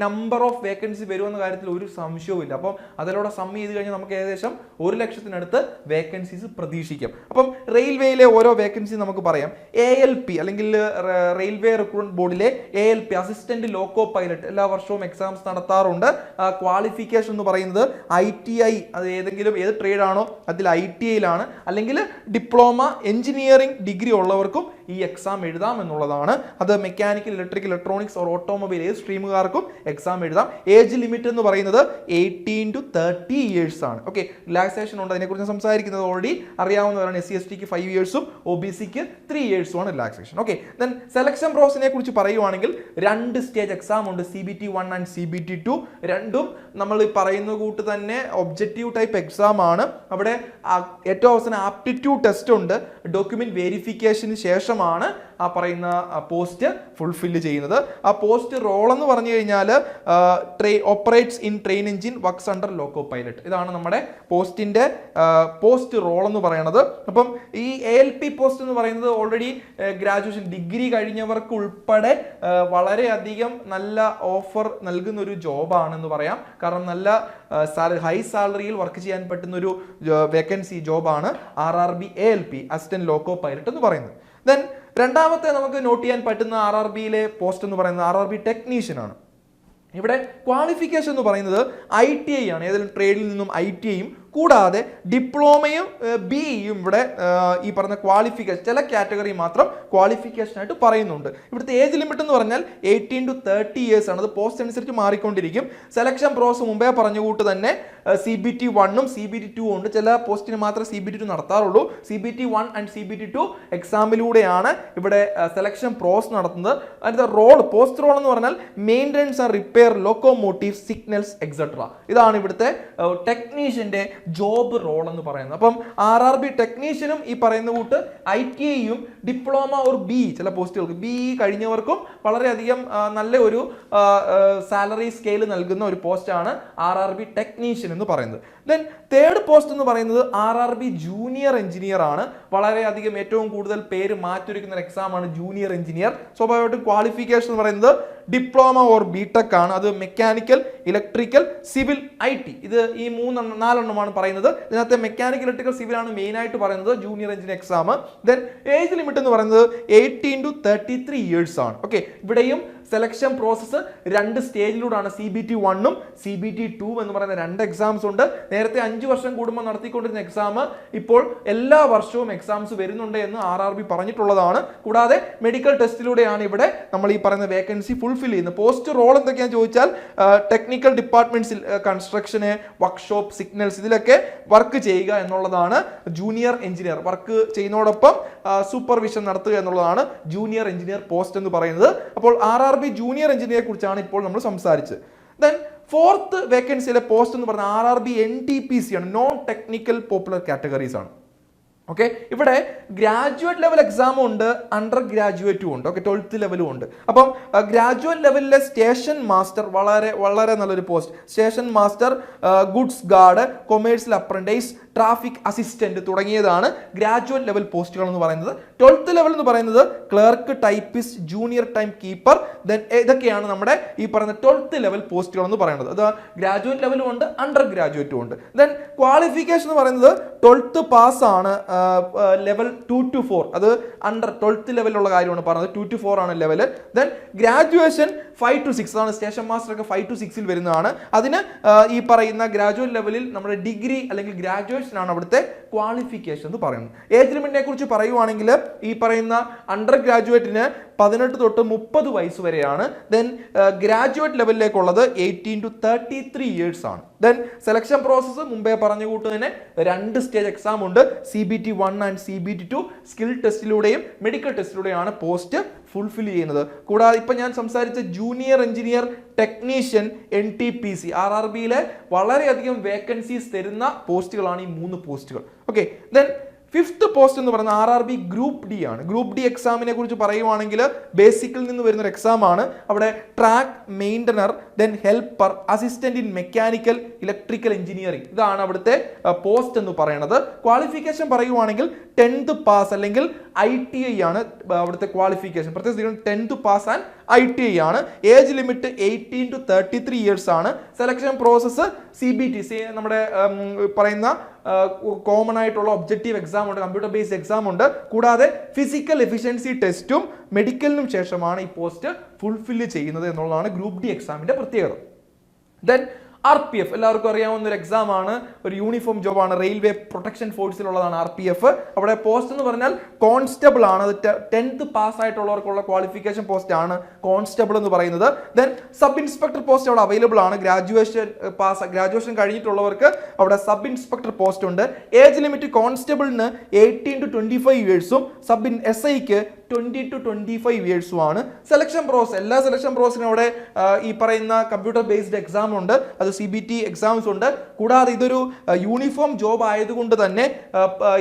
നമ്പർ ഓഫ് വേക്കൻസി വരുമെന്ന കാര്യത്തിൽ ഒരു സംശയവുമില്ല. അപ്പം അതിലൂടെ സം ചെയ്ത് കഴിഞ്ഞാൽ നമുക്ക് ഏകദേശം ഒരു ലക്ഷത്തിനടുത്ത് വേക്കൻസീസ് പ്രതീക്ഷിക്കാം. അപ്പം റെയിൽവേയിലെ ഓരോ വേക്കൻസി നമുക്ക് പറയാം. എ എൽ പി അല്ലെങ്കിൽ റെയിൽവേ റിക്രൂട്ട്മെന്റ് ബോർഡിലെ A L P assistant loco pilot എല്ലാ വർഷവും എക്സാംസ് നടത്താറുണ്ട്. ക്വാളിഫിക്കേഷൻ എന്ന് പറയുന്നത് ഐ ടി ഐ അത് ഏതെങ്കിലും ഏത് ട്രേഡാണോ അതിൽ ഐ ടി ഐയിലാണ് അല്ലെങ്കിൽ ഡിപ്ലോമ എഞ്ചിനീയറിംഗ് ഡിഗ്രി ഉള്ളവർക്കും ഈ എക്സാം എഴുതാം എന്നുള്ളതാണ്. അത് mechanical electrical electronics or automobile ഏത് സ്ട്രീമുകാർക്കും എക്സാം എഴുതാം. ഏജ് ലിമിറ്റ് എന്ന് പറയുന്നത് എയ്റ്റീൻ ടു തേർട്ടി ഇയേഴ്സ് ആണ്. ഓക്കെ റിലാക്സേഷൻ ഉണ്ട്. അതിനെക്കുറിച്ച് സംസാരിക്കുന്നത് ഓൾറെഡി അറിയാവുന്നവരാണ്. എസ് സി എസ് ടിക്ക് ഫൈവ് ഇയേഴ്സും ഒ ബി സിക്ക് ത്രീ ഇയേഴ്സും ആണ് റിലാക്സേഷൻ ഓക്കെ ദെൻ സെലക്ഷൻ പ്രോസസിനെ കുറിച്ച് പറയുവാണെങ്കിൽ രണ്ട് സ്റ്റേജ് എക്സാം ഉണ്ട്. C B T one and C B T two രണ്ടും നമ്മൾ പറയുന്ന കൂട്ട് തന്നെ ഒബ്ജക്റ്റീവ് ടൈപ്പ് എക്സാം ആണ്. അവിടെ ഏറ്റവും അവസാനം ആപ്റ്റിറ്റ്യൂഡ് ടെസ്റ്റ് ഉണ്ട്. ഡോക്യുമെന്റ് വെരിഫിക്കേഷന് ശേഷം വർഷമാണ് ആ പറയുന്ന പോസ്റ്റ് ഫുൾഫില്ല് ചെയ്യുന്നത്. ആ പോസ്റ്റ് റോൾ എന്ന് പറഞ്ഞു കഴിഞ്ഞാൽ train operates in train engine works under loco pilot ഇതാണ് നമ്മുടെ പോസ്റ്റിന്റെ പോസ്റ്റ് റോൾ എന്ന് പറയുന്നത്. അപ്പം ഈ എ എൽ പി പോസ്റ്റ് എന്ന് പറയുന്നത് ഓൾറെഡി ഗ്രാജുവേഷൻ ഡിഗ്രി കഴിഞ്ഞവർക്ക് ഉൾപ്പെടെ വളരെയധികം നല്ല ഓഫർ നൽകുന്ന ഒരു ജോബാണെന്ന് പറയാം. കാരണം നല്ല ഹൈ സാലറിയിൽ വർക്ക് ചെയ്യാൻ പറ്റുന്ന ഒരു vacancy ജോബാണ് R R B A L P assistant loco pilot എന്ന് പറയുന്നത്. ദെൻ രണ്ടാമത്തെ നമുക്ക് നോട്ട് ചെയ്യാൻ പറ്റുന്ന ആർ ആർ ബിയിലെ പോസ്റ്റ് എന്ന് പറയുന്നത് ആർ ആർ ബി ടെക്നീഷ്യൻ ആണ്. ഇവിടെ ക്വാളിഫിക്കേഷൻ എന്ന് പറയുന്നത് ഐ ടി ഐ ആണ്. ഏതെങ്കിലും ട്രേഡിൽ നിന്നും ഐ ടി ഐയും കൂടാതെ ഡിപ്ലോമയും ബി ഇയും ഇവിടെ ഈ പറഞ്ഞ ക്വാളിഫിക്കേഷൻ ചില കാറ്റഗറി മാത്രം ക്വാളിഫിക്കേഷൻ ആയിട്ട് പറയുന്നുണ്ട്. ഇവിടുത്തെ ഏജ് ലിമിറ്റ് എന്ന് പറഞ്ഞാൽ എയ്റ്റീൻ ടു തേർട്ടി ഇയേഴ്സ് ആണ്. അത് പോസ്റ്റ് അനുസരിച്ച് മാറിക്കൊണ്ടിരിക്കും. സെലക്ഷൻ പ്രോസസ് മുമ്പേ പറഞ്ഞ കൂട്ട് തന്നെ സി ബി ടി വണ്ണും സി ബി ടി ടു ഉണ്ട്. ചില പോസ്റ്റിന് മാത്രമേ C B T two നടത്താറുള്ളൂ. C B T one and C B T two എക്സാമിലൂടെയാണ് ഇവിടെ സെലക്ഷൻ പ്രോസസ് നടത്തുന്നത്. അതിന്റെ റോൾ പോസ്റ്റ് റോൾ എന്ന് പറഞ്ഞാൽ maintenance and repair locomotive signals etcetera ഇതാണ് ഇവിടുത്തെ ടെക്നീഷ്യന്റെ ജോബ് റോൾ എന്ന് പറയുന്നത്. അപ്പം ആർ ആർ ബി ടെക്നീഷ്യനും ഈ പറയുന്ന കൂട്ട് ഐ ടി ഐയും ഡിപ്ലോമ ഓർ ബി ചില പോസ്റ്റുകൾക്ക് ബി കഴിഞ്ഞവർക്കും വളരെയധികം നല്ല ഒരു സാലറി സ്കെയിൽ നൽകുന്ന ഒരു പോസ്റ്റാണ് ആർ ആർ ബി ടെക്നീഷ്യൻ എന്ന് പറയുന്നത്. ദെൻ തേർഡ് പോസ്റ്റ് എന്ന് പറയുന്നത് R R B junior engineer ആണ്. വളരെയധികം ഏറ്റവും കൂടുതൽ പേര് മാറ്റൊരുക്കുന്ന ഒരു എക്സാമാണ് ജൂനിയർ എഞ്ചിനീയർ സ്വാഭാവികമായിട്ടും ക്വാളിഫിക്കേഷൻ എന്ന് പറയുന്നത് ഡിപ്ലോമ ഓർ ബിടെക് ആണ്. അത് mechanical electrical civil I T ഇത് ഈ മൂന്നെണ്ണം നാലെണ്ണമാണ് പറയുന്നത്. ഇതിനകത്ത് മെക്കാനിക്കൽ ഇലക്ട്രിക്കൽ സിവിൽ ആണ് മെയിൻ ആയിട്ട് പറയുന്നത്. Junior engineer exam then age limit എന്ന് പറയുന്നത് eighteen to thirty three years ആണ്. ഓക്കെ ഇവിടെയും സെലക്ഷൻ പ്രോസസ്സ് രണ്ട് സ്റ്റേജിലൂടെയാണ് സി ബി ടി വണ്ണും സി ബി ടി ടു എന്ന് പറയുന്ന രണ്ട് എക്സാംസ് ഉണ്ട്. നേരത്തെ അഞ്ച് വർഷം കൂടുമ്പോൾ നടത്തിക്കൊണ്ടിരുന്ന എക്സാം ഇപ്പോൾ എല്ലാ വർഷവും എക്സാംസ് വരുന്നുണ്ട് എന്ന് ആർ ആർ ബി പറഞ്ഞിട്ടുള്ളതാണ്. കൂടാതെ മെഡിക്കൽ ടെസ്റ്റിലൂടെയാണ് ഇവിടെ നമ്മൾ ഈ പറയുന്ന വേക്കൻസി ഫുൾഫിൽ ചെയ്യുന്നത്. പോസ്റ്റ് റോൾ എന്തൊക്കെയാണെന്ന് ചോദിച്ചാൽ ടെക്നിക്കൽ ഡിപ്പാർട്ട്മെന്റ്സിൽ കൺസ്ട്രക്ഷന് വർക്ക്ഷോപ്പ് സിഗ്നൽസ് ഇതിലൊക്കെ വർക്ക് ചെയ്യുക എന്നുള്ളതാണ്. ജൂനിയർ എഞ്ചിനീയർ വർക്ക് ചെയ്യുന്നതോടൊപ്പം സൂപ്പർവിഷൻ നടത്തുക എന്നുള്ളതാണ്. ജൂനിയർ എഞ്ചിനീയർ പോസ്റ്റ് എന്ന് പറയുന്നത്. അപ്പോൾ ആർ ആർ ബി ജൂനിയർ എഞ്ചിനീയറെ കുറിച്ചാണ് ഇപ്പോൾ നമ്മൾ സംസാരിച്ചത്. ദെൻ ഫോർത്ത് വേക്കൻസിയിലെ പോസ്റ്റ് എന്ന് പറഞ്ഞാൽ R R B N T P C ആണ്. നോൺ ടെക്നിക്കൽ പോപ്പുലർ കാറ്റഗറീസ് ആണ്. ഓക്കെ ഇവിടെ ഗ്രാജുവേറ്റ് ലെവൽ എക്സാമും ഉണ്ട് അണ്ടർ ഗ്രാജുവേറ്റും ഉണ്ട്. ഓക്കെ ട്വൽത്ത് ലെവലും ഉണ്ട്. അപ്പം ഗ്രാജുവേറ്റ് ലെവലിലെ സ്റ്റേഷൻ മാസ്റ്റർ വളരെ വളരെ നല്ലൊരു post station master goods guard commercial apprentice traffic assistant തുടങ്ങിയതാണ് ഗ്രാജുവേറ്റ് ലെവൽ പോസ്റ്റുകൾ എന്ന് പറയുന്നത്. ട്വൽത്ത് ലെവൽ എന്ന് പറയുന്നത് clerk typist junior time keeper then ഇതൊക്കെയാണ് നമ്മുടെ ഈ പറയുന്ന ട്വൽത്ത് ലെവൽ പോസ്റ്റുകൾ എന്ന് പറയുന്നത്. അത് ഗ്രാജുവേറ്റ് ലെവലും ഉണ്ട് അണ്ടർ ഗ്രാജുവേറ്റും ഉണ്ട്. ദെൻ ക്വാളിഫിക്കേഷൻ എന്ന് പറയുന്നത് ട്വൽത്ത് പാസ് ആണ് ലെവൽ ടു ടു ഫോർ അത് അണ്ടർ ട്വൽത്ത് ലെവലിലുള്ള കാര്യമാണ് പറഞ്ഞത്. ടു ടു ഫോർ ആണ് level then graduation five to six ആണ് സ്റ്റേഷൻ മാസ്റ്റർ ഒക്കെ ഫൈവ് ടു സിക്സിൽ വരുന്നതാണ്. അതിന് ഈ പറയുന്ന ഗ്രാജുവേറ്റ് ലെവലിൽ നമ്മുടെ ഡിഗ്രി അല്ലെങ്കിൽ ഗ്രാജുവേഷൻ ആണ് അവിടുത്തെ ക്വാളിഫിക്കേഷൻ എന്ന് പറയുന്നത്. ഏജ് ലിമിറ്റിനെ കുറിച്ച് പറയുവാണെങ്കിൽ ഈ പറയുന്ന അണ്ടർ ഗ്രാജുവേറ്റിന് പതിനെട്ട് തൊട്ട് മുപ്പത് വയസ്സ് വരെയാണ് then graduate ലെവലിലേക്കുള്ളത് eighteen to thirty three years ആണ്. ദെൻ സെലക്ഷൻ പ്രോസസ്സ് മുമ്പേ പറഞ്ഞു കൂട്ട് തന്നെ രണ്ട് സ്റ്റേജ് എക്സാം ഉണ്ട്. C B T one and C B T two skill ടെസ്റ്റിലൂടെയും medical ടെസ്റ്റിലൂടെയാണ് പോസ്റ്റ് ഫുൾഫിൽ ചെയ്യുന്നത്. കൂടാതെ ഇപ്പം ഞാൻ സംസാരിച്ച junior engineer technician N T P C R R ബിയിലെ വളരെയധികം വേക്കൻസീസ് തരുന്ന പോസ്റ്റുകളാണ് ഈ മൂന്ന് പോസ്റ്റുകൾ ഓക്കെ ദെൻ ഫിഫ്ത്ത് പോസ്റ്റ് എന്ന് പറയുന്നത് R R B group D ആണ്. ഗ്രൂപ്പ് ഡി എക്സാമിനെ കുറിച്ച് പറയുവാണെങ്കിൽ ബേസിക്കിൽ നിന്ന് വരുന്ന ഒരു എക്സാം ആണ്. അവിടെ track maintainer then helper assistant in mechanical electrical engineering ഇതാണ് അവിടുത്തെ പോസ്റ്റ് എന്ന് പറയുന്നത് ക്വാളിഫിക്കേഷൻ പറയുവാണെങ്കിൽ ടെൻത്ത് പാസ് അല്ലെങ്കിൽ ഐ ടി ഐ ആണ് അവിടുത്തെ ക്വാളിഫിക്കേഷൻ. പ്രത്യേകിച്ച് tenth pass and I T I ആണ്. Age limit eighteen to thirty three years ആണ്. Selection process C B T C നമ്മുടെ പറയുന്ന കോമൺ ആയിട്ടുള്ള ഒബ്ജക്റ്റീവ് എക്സാം ഉണ്ട് കമ്പ്യൂട്ടർ ബേസ്ഡ് എക്സാം ഉണ്ട്. കൂടാതെ ഫിസിക്കൽ എഫിഷ്യൻസി ടെസ്റ്റും മെഡിക്കലിനും ശേഷമാണ് ഈ പോസ്റ്റ് ഫുൾഫില്ല് ചെയ്യുന്നത് എന്നുള്ളതാണ് ഗ്രൂപ്പ് ഡി എക്സാമിന്റെ പ്രത്യേകത. ദെൻ ആർ പി എഫ് എല്ലാവർക്കും അറിയാവുന്ന ഒരു എക്സാം ആണ്. ഒരു യൂണിഫോം ജോബ് ആണ്. റെയിൽവേ പ്രൊട്ടക്ഷൻ ഫോഴ്സിലുള്ളതാണ് ആർ പി എഫ് അവിടെ പോസ്റ്റ് എന്ന് പറഞ്ഞാൽ കോൺസ്റ്റബിൾ ആണ്. അത് ടെൻത്ത് പാസ് ആയിട്ടുള്ളവർക്കുള്ള ക്വാളിഫിക്കേഷൻ പോസ്റ്റ് ആണ് കോൺസ്റ്റബിൾ എന്ന് പറയുന്നത്. ദെൻ സബ് ഇൻസ്പെക്ടർ പോസ്റ്റ് അവിടെ അവൈലബിൾ ആണ്. ഗ്രാജുവേഷൻ പാസ് ഗ്രാജുവേഷൻ കഴിഞ്ഞിട്ടുള്ളവർക്ക് അവിടെ സബ് ഇൻസ്പെക്ടർ പോസ്റ്റ് ഉണ്ട് ഏജ് ലിമിറ്റ് കോൺസ്റ്റബിളിന് എയ്റ്റീൻ ടു ട്വന്റി ഫൈവ് ഇയേഴ്സും സബ് ഇൻ എസ് ഐക്ക് ട്വന്റി ടു ട്വന്റി ഫൈവ് ഇയേഴ്സും ആണ് സെലക്ഷൻ പ്രോസസ് എല്ലാ സെലക്ഷൻ പ്രോസസ്സിനും അവിടെ ഈ പറയുന്ന കമ്പ്യൂട്ടർ ബേസ്ഡ് എക്സാം ഉണ്ട്. അത് സി ബി ടി എക്സാംസ് ഉണ്ട്. കൂടാതെ ഇതൊരു യൂണിഫോം ജോബ് ആയതുകൊണ്ട് തന്നെ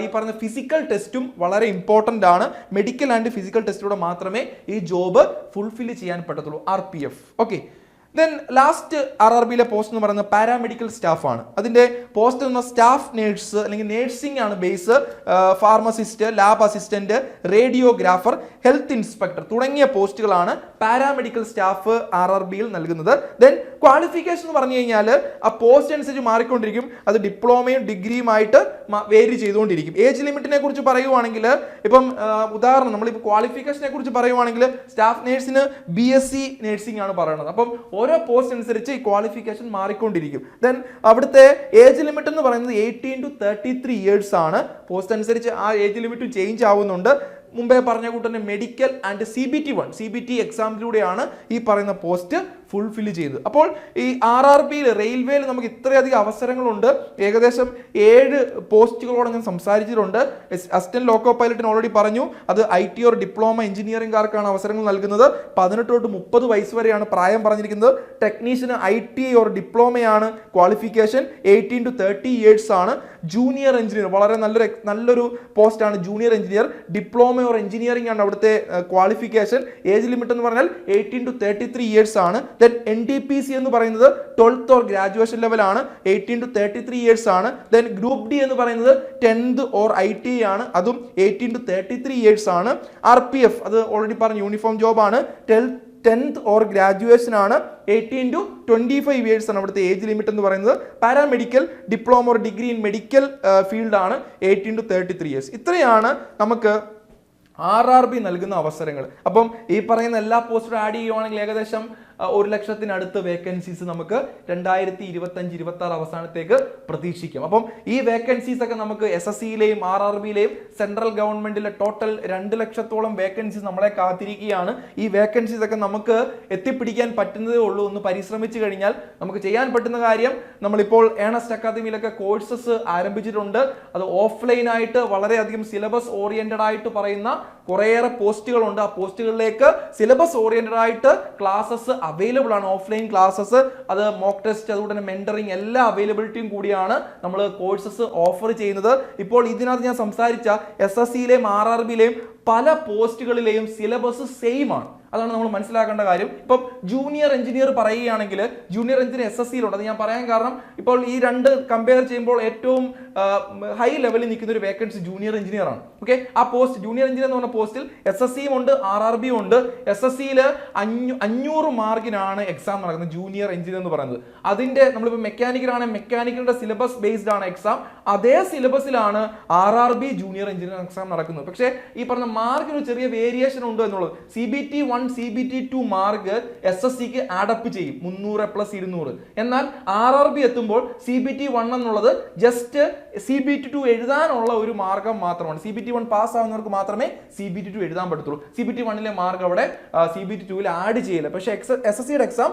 ഈ പറഞ്ഞ ഫിസിക്കൽ ടെസ്റ്റും വളരെ ഇമ്പോർട്ടന്റ് ആണ്. മെഡിക്കൽ ആൻഡ് ഫിസിക്കൽ ടെസ്റ്റിലൂടെ മാത്രമേ ഈ ജോബ് ഫുൾഫിൽ ചെയ്യാൻ പറ്റത്തുള്ളൂ. R P F okay then last R R ബിയിലെ പോസ്റ്റ് എന്ന് പറയുന്നത് പാരാമെഡിക്കൽ സ്റ്റാഫാണ് അതിന്റെ പോസ്റ്റ് എന്ന സ്റ്റാഫ് നേഴ്സ് അല്ലെങ്കിൽ നേഴ്സിംഗ് ആണ് base pharmacist lab assistant radiographer health inspector തുടങ്ങിയ പോസ്റ്റുകളാണ് പാരാമെഡിക്കൽ സ്റ്റാഫ് ആർ ആർ ബിയിൽ നൽകുന്നത്. ദെൻ ക്വാളിഫിക്കേഷൻ എന്ന് പറഞ്ഞു കഴിഞ്ഞാൽ ആ പോസ്റ്റ് അനുസരിച്ച് മാറിക്കൊണ്ടിരിക്കും. അത് ഡിപ്ലോമയും ഡിഗ്രിയുമായിട്ട് വേരി ചെയ്തുകൊണ്ടിരിക്കും. ഏജ് ലിമിറ്റിനെ കുറിച്ച് പറയുവാണെങ്കിൽ ഇപ്പം ഉദാഹരണം നമ്മളിപ്പോൾ ക്വാളിഫിക്കേഷനെ കുറിച്ച് പറയുവാണെങ്കിൽ സ്റ്റാഫ് നേഴ്സിന് ബി എസ് സി നേഴ്സിംഗ് ആണ് പറയുന്നത് അപ്പം ഓരോ പോസ്റ്റ് അനുസരിച്ച് ഈ ക്വാളിഫിക്കേഷൻ മാറിക്കൊണ്ടിരിക്കും. ദെൻ അവിടുത്തെ ഏജ് ലിമിറ്റ് എന്ന് പറയുന്നത് eighteen to thirty three years ആണ്. പോസ്റ്റ് അനുസരിച്ച് ആ ഏജ് ലിമിറ്റ് ചേഞ്ച് ആവുന്നുണ്ട്. മുമ്പേ പറഞ്ഞ കൂട്ട് തന്നെ medical and C B T one C B T എക്സാമിലൂടെയാണ് ഈ പറയുന്ന പോസ്റ്റ് ഫുൾഫിൽ ചെയ്തത്. അപ്പോൾ ഈ ആർ ആർ ബിയിൽ റെയിൽവേയിൽ നമുക്ക് ഇത്രയധികം അവസരങ്ങളുണ്ട്. ഏകദേശം ഏഴ് പോസ്റ്റുകളോട് ഞാൻ സംസാരിച്ചിട്ടുണ്ട്. അസിസ്റ്റന്റ് ലോക്കോ പൈലറ്റിന് ഓൾറെഡി പറഞ്ഞു. അത് ഐ ടി ഓർ ഡിപ്ലോമ എഞ്ചിനീയറിംഗുകാർക്കാണ് അവസരങ്ങൾ നൽകുന്നത്. പതിനെട്ട് തൊട്ട് മുപ്പത് വയസ്സ് വരെയാണ് പ്രായം പറഞ്ഞിരിക്കുന്നത്. ടെക്നീഷ്യന് I T or ഡിപ്ലോമയാണ് qualification. Eighteen to thirty years ആണ്. ജൂനിയർ എഞ്ചിനീയർ വളരെ നല്ലൊരു നല്ലൊരു പോസ്റ്റാണ് junior engineer. Diploma or engineering ആണ് അവിടുത്തെ ക്വാളിഫിക്കേഷൻ. ഏജ് ലിമിറ്റ് എന്ന് പറഞ്ഞാൽ eighteen to thirty three years ആണ്. Then N D P C എന്ന് പറയുന്നത് ട്വൽത്ത് ഓർ ഗ്രാജുവേഷൻ ലെവലാണ് eighteen to thirty three years ആണ്. ദെൻ ഗ്രൂപ്പ് ഡി എന്ന് പറയുന്നത് ടെൻത്ത് ഓർ ഐ ടി ആണ്. അതും eighteen to thirty three years ആണ്. ആർ പി എഫ് അത് ഓൾറെഡി പറഞ്ഞ യൂണിഫോം ജോബാണ് ടെൽ ടെൻത്ത് ഓർ ഗ്രാജുവേഷൻ ആണ്. Eighteen to twenty five years ആണ് അവിടുത്തെ ഏജ് ലിമിറ്റ് എന്ന് പറയുന്നത്. Paramedical diploma or degree in medical ഫീൽഡാണ് eighteen to thirty three years ഇത്രയാണ് നമുക്ക് ആർ ആർ ബി നൽകുന്ന അവസരങ്ങൾ. അപ്പം ഈ പറയുന്ന എല്ലാ പോസ്റ്റും ആഡ് ചെയ്യുവാണെങ്കിൽ ഏകദേശം ഒരു ലക്ഷത്തിനടുത്ത് വേക്കൻസീസ് നമുക്ക് രണ്ടായിരത്തി ഇരുപത്തി അഞ്ച് ഇരുപത്തി ആറ് അവസാനത്തേക്ക് പ്രതീക്ഷിക്കാം. അപ്പം ഈ വേക്കൻസീസ് ഒക്കെ നമുക്ക് എസ് എസ് സിയിലെയും ആർ ആർ ബിയിലെയും സെൻട്രൽ ഗവൺമെന്റിലെ ടോട്ടൽ രണ്ട് ലക്ഷത്തോളം വേക്കൻസീസ് നമ്മളെ കാത്തിരിക്കുകയാണ്. ഈ വേക്കൻസീസ് ഒക്കെ നമുക്ക് എത്തിപ്പിടിക്കാൻ പറ്റുന്നതേ ഉള്ളൂ ഒന്ന് പരിശ്രമിച്ചു കഴിഞ്ഞാൽ നമുക്ക് ചെയ്യാൻ പറ്റുന്ന കാര്യം നമ്മളിപ്പോൾ ഏണസ്റ്റ് അക്കാദമിയിലൊക്കെ കോഴ്സസ് ആരംഭിച്ചിട്ടുണ്ട്. അത് ഓഫ്ലൈൻ ആയിട്ട് വളരെയധികം സിലബസ് ഓറിയന്റഡ് ആയിട്ട് പറയുന്ന കുറേയേറെ പോസ്റ്റുകളുണ്ട്. ആ പോസ്റ്റുകളിലേക്ക് സിലബസ് ഓറിയന്റഡ് ആയിട്ട് ക്ലാസ്സസ് അവൈലബിൾ ആണ്. ഓഫ്ലൈൻ ക്ലാസ്സസ് അത് മോക്ക് ടെസ്റ്റ് അതുകൊണ്ട് തന്നെ മെന്ററിങ് എല്ലാ അവൈലബിലിറ്റിയും കൂടിയാണ് നമ്മൾ കോഴ്സസ് ഓഫർ ചെയ്യുന്നത്. ഇപ്പോൾ ഇതിനകത്ത് ഞാൻ സംസാരിച്ച എസ് എസ് സിയിലെയും ആർ ആർ ബിയിലെയും പല പോസ്റ്റുകളിലെയും സിലബസ് സെയിം ആണ് അതാണ് നമ്മൾ മനസ്സിലാക്കേണ്ട കാര്യം. ഇപ്പം ജൂനിയർ എഞ്ചിനീയർ പറയുകയാണെങ്കിൽ ജൂനിയർ എഞ്ചിനീയർ എസ് എസ് സിയിലുണ്ട്. അത് ഞാൻ പറയാൻ കാരണം ഇപ്പോൾ ഈ രണ്ട് കമ്പയർ ചെയ്യുമ്പോൾ ഏറ്റവും ഹൈ ലെവലിൽ നിൽക്കുന്ന ഒരു വേക്കൻസി ജൂനിയർ എഞ്ചിനീയർ ആണ്. ഓക്കെ ആ പോസ്റ്റ് ജൂനിയർ എഞ്ചിനീയർ എന്ന് പറഞ്ഞ പോസ്റ്റിൽ എസ് എസ് സിയും ഉണ്ട് ആർ ആർ ബിയും ഉണ്ട്. എസ് എസ് സിയിൽ അഞ്ഞൂ അഞ്ഞൂറ് മാർക്കിനാണ് എക്സാം നടക്കുന്നത് ജൂനിയർ എഞ്ചിനീയർ എന്ന് പറയുന്നത്. അതിന്റെ നമ്മളിപ്പോൾ മെക്കാനിക്കലാണെങ്കിൽ മെക്കാനിക്കലിന്റെ സിലബസ് ബേസ്ഡ് ആണ് എക്സാം അതേ സിലബസിലാണ് R R B junior engineer exam നടക്കുന്നത്. പക്ഷേ ഈ പറഞ്ഞ മാർക്കിന് ഒരു ചെറിയ വേരിയേഷൻ ഉണ്ടോ എന്നുള്ളത്. C B T one C B T two mark S S സിക്ക് ആഡപ്പ് ചെയ്യും. മുന്നൂറ് പ്ലസ് ഇരുന്നൂറ്. എന്നാൽ ആർ ആർ ബി എത്തുമ്പോൾ സി ബി ടി വൺ എന്നുള്ളത് just C B T two എഴുതാനുള്ള ഒരു മാർഗം മാത്രമാണ്. C B T one pass ആവുന്നവർക്ക് മാത്രമേ സി ബി ടി ടു എഴുതാൻ പറ്റത്തുള്ളൂ. സി ബി ടി വണ്ണിലെ മാർക്ക് അവിടെ സി ബി ടി ടുവിൽ ആഡ് ചെയ്യില്ല പക്ഷേ എക്സ് എസ് എസ് സിയുടെ എക്സാം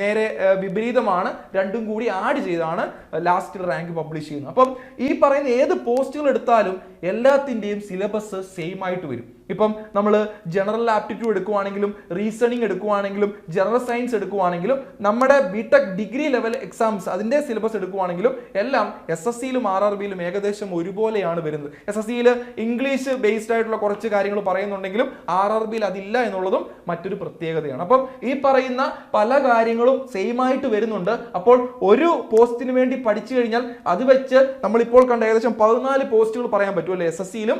നേരെ വിപരീതമാണ്. രണ്ടും കൂടി ആഡ് ചെയ്താണ് ലാസ്റ്റ് റാങ്ക് പബ്ലിഷ് ചെയ്യുന്നത്. അപ്പം ഈ പറയുന്ന ഏത് പോസ്റ്റുകൾ എടുത്താലും എല്ലാത്തിന്റെയും സിലബസ് സെയിം ആയിട്ട് വരും. you. ഇപ്പം നമ്മൾ ജനറൽ ആപ്റ്റിറ്റ്യൂഡ് എടുക്കുവാണെങ്കിലും റീസണിങ് എടുക്കുവാണെങ്കിലും ജനറൽ സയൻസ് എടുക്കുവാണെങ്കിലും നമ്മുടെ B Tech degree level exams അതിന്റെ സിലബസ് എടുക്കുവാണെങ്കിലും എല്ലാം എസ് എസ് സിയിലും ആർ ആർ ബിയിലും ഏകദേശം ഒരുപോലെയാണ് വരുന്നത്. എസ് എസ് സിയിൽ ഇംഗ്ലീഷ് ബേസ്ഡ് ആയിട്ടുള്ള കുറച്ച് കാര്യങ്ങൾ പറയുന്നുണ്ടെങ്കിലും ആർ ആർ ബിയിൽ അതില്ല എന്നുള്ളതും മറ്റൊരു പ്രത്യേകതയാണ്. അപ്പം ഈ പറയുന്ന പല കാര്യങ്ങളും സെയിം ആയിട്ട് വരുന്നുണ്ട്. അപ്പോൾ ഒരു പോസ്റ്റിന് വേണ്ടി പഠിച്ചു കഴിഞ്ഞാൽ അത് വെച്ച് നമ്മളിപ്പോൾ കണ്ട ഏകദേശം പതിനാല് പോസ്റ്റുകൾ പറയാൻ പറ്റുമല്ലേ എസ് എസ് സിയിലും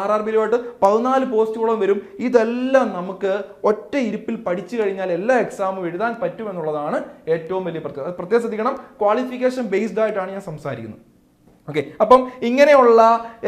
ആർ ആർ ബിയിലുമായിട്ട് പതിനാല് പോസ്റ്റുകളും വരും. ഇതെല്ലാം നമുക്ക് ഒറ്റ ഇരിപ്പിൽ പഠിച്ചു കഴിഞ്ഞാൽ എല്ലാ എക്സാമും എഴുതാൻ പറ്റുമെന്നുള്ളതാണ് ഏറ്റവും വലിയ പ്രത്യേകത. പ്രത്യേകം ശ്രദ്ധിക്കണം. ക്വാളിഫിക്കേഷൻ ബേസ്ഡ് ആയിട്ടാണ് ഞാൻ സംസാരിക്കുന്നത്. ഓക്കെ അപ്പം ഇങ്ങനെയുള്ള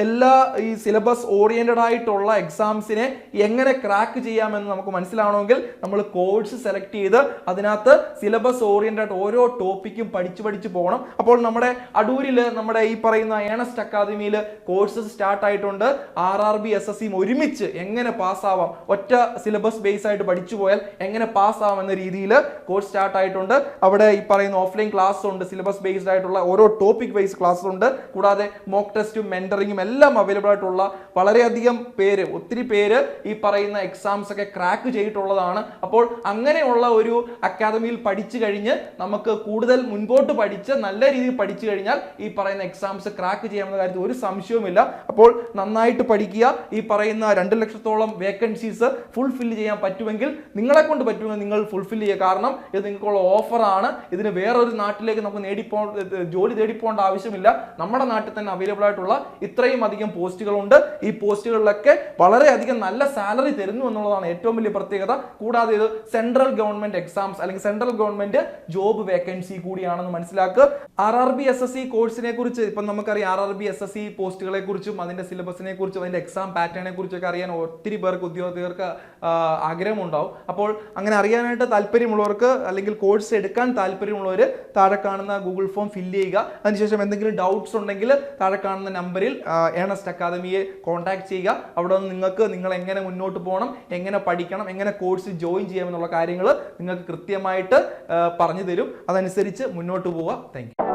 എല്ലാ ഈ സിലബസ് ഓറിയന്റഡ് ആയിട്ടുള്ള എക്സാംസിനെ എങ്ങനെ ക്രാക്ക് ചെയ്യാമെന്ന് നമുക്ക് മനസ്സിലാവണമെങ്കിൽ നമ്മൾ കോഴ്സ് സെലക്ട് ചെയ്ത് അതിനകത്ത് സിലബസ് ഓറിയന്റഡ് ഓരോ ടോപ്പിക്കും പഠിച്ചു പഠിച്ചു പോകണം. അപ്പോൾ നമ്മുടെ അടൂരിൽ നമ്മുടെ ഈ പറയുന്ന ഏണസ്റ്റ് അക്കാദമിയിൽ കോഴ്സസ് സ്റ്റാർട്ട് ആയിട്ടുണ്ട്. R R B S S സിയും ഒരുമിച്ച് എങ്ങനെ പാസ്സാവാം ഒറ്റ സിലബസ് ബേസ് ആയിട്ട് പഠിച്ചു പോയാൽ എങ്ങനെ പാസ്സാവാം എന്ന രീതിയിൽ കോഴ്സ് സ്റ്റാർട്ട് ആയിട്ടുണ്ട്. അവിടെ ഈ പറയുന്ന ഓഫ്ലൈൻ ക്ലാസ് ഉണ്ട് സിലബസ് ബേസ്ഡ് ആയിട്ടുള്ള ഓരോ ടോപ്പിക് ബേസ് ക്ലാസ് ഉണ്ട്. കൂടാതെ മോക്ക് ടെസ്റ്റും മെന്ററിങ്ങും എല്ലാം അവൈലബിൾ ആയിട്ടുള്ള വളരെയധികം പേര് ഒത്തിരി പേര് ഈ പറയുന്ന എക്സാംസ് ഒക്കെ ക്രാക്ക് ചെയ്തിട്ടുള്ളതാണ്. അപ്പോൾ അങ്ങനെയുള്ള ഒരു അക്കാദമിയിൽ പഠിച്ചു കഴിഞ്ഞ് നമുക്ക് കൂടുതൽ മുൻപോട്ട് പഠിച്ച് നല്ല രീതിയിൽ പഠിച്ചു കഴിഞ്ഞാൽ ഈ പറയുന്ന എക്സാംസ് ക്രാക്ക് ചെയ്യാമെന്ന കാര്യത്തിൽ ഒരു സംശയവുമില്ല. അപ്പോൾ നന്നായിട്ട് പഠിക്കുക. ഈ പറയുന്ന രണ്ട് ലക്ഷത്തോളം വേക്കൻസീസ് ഫുൾഫിൽ ചെയ്യാൻ പറ്റുമെങ്കിൽ നിങ്ങളെ കൊണ്ട് പറ്റുമെങ്കിൽ നിങ്ങൾ ഫുൾഫിൽ ചെയ്യുക. കാരണം ഇത് നിങ്ങൾക്കുള്ള ഓഫറാണ് ഇതിന് വേറൊരു നാട്ടിലേക്ക് നമുക്ക് നേടിപ്പോ ജോലി തേടിപ്പോകേണ്ട ആവശ്യമില്ല. നമ്മുടെ നാട്ടിൽ തന്നെ അവൈലബിൾ ആയിട്ടുള്ള ഇത്രയും അധികം പോസ്റ്റുകളുണ്ട്. ഈ പോസ്റ്റുകളിലൊക്കെ വളരെയധികം നല്ല സാലറി തരുന്നു എന്നുള്ളതാണ് ഏറ്റവും വലിയ പ്രത്യേകത. കൂടാതെ ഇത് സെൻട്രൽ ഗവൺമെന്റ് എക്സാംസ് അല്ലെങ്കിൽ സെൻട്രൽ ഗവൺമെന്റ് ജോബ് വേക്കൻസി കൂടിയാണെന്ന് മനസ്സിലാക്കുക. R R B S S C കോഴ്സിനെ കുറിച്ച് ഇപ്പം നമുക്കറിയാം. R R B S S C പോസ്റ്റുകളെ കുറിച്ചും അതിന്റെ സിലബസിനെ കുറിച്ചും അതിന്റെ എക്സാം പാറ്റേണിനെ കുറിച്ചൊക്കെ അറിയാൻ ഒത്തിരി പേർക്ക് ഉദ്യോഗസ്ഥർക്ക് ആഗ്രഹമുണ്ടാവും. അപ്പോൾ അങ്ങനെ അറിയാനായിട്ട് താല്പര്യമുള്ളവർക്ക് അല്ലെങ്കിൽ കോഴ്സ് എടുക്കാൻ താല്പര്യമുള്ളവർ താഴെ കാണുന്ന ഗൂഗിൾ ഫോം ഫില്ല് ചെയ്യുക. അതിനുശേഷം എന്തെങ്കിലും ഡൗട്ട്സ് ഉണ്ടെങ്കിൽ താഴെ കാണുന്ന നമ്പറിൽ ഏണസ്റ്റ് അക്കാദമിയെ കോൺടാക്ട് ചെയ്യുക. അവിടെ നിന്ന് നിങ്ങൾക്ക് നിങ്ങൾ എങ്ങനെ മുന്നോട്ട് പോകണം എങ്ങനെ പഠിക്കണം എങ്ങനെ കോഴ്സ് ജോയിൻ ചെയ്യാമെന്നുള്ള കാര്യങ്ങൾ നിങ്ങൾക്ക് കൃത്യമായിട്ട് പറഞ്ഞു തരും അതനുസരിച്ച് മുന്നോട്ട് പോവുക. താങ്ക്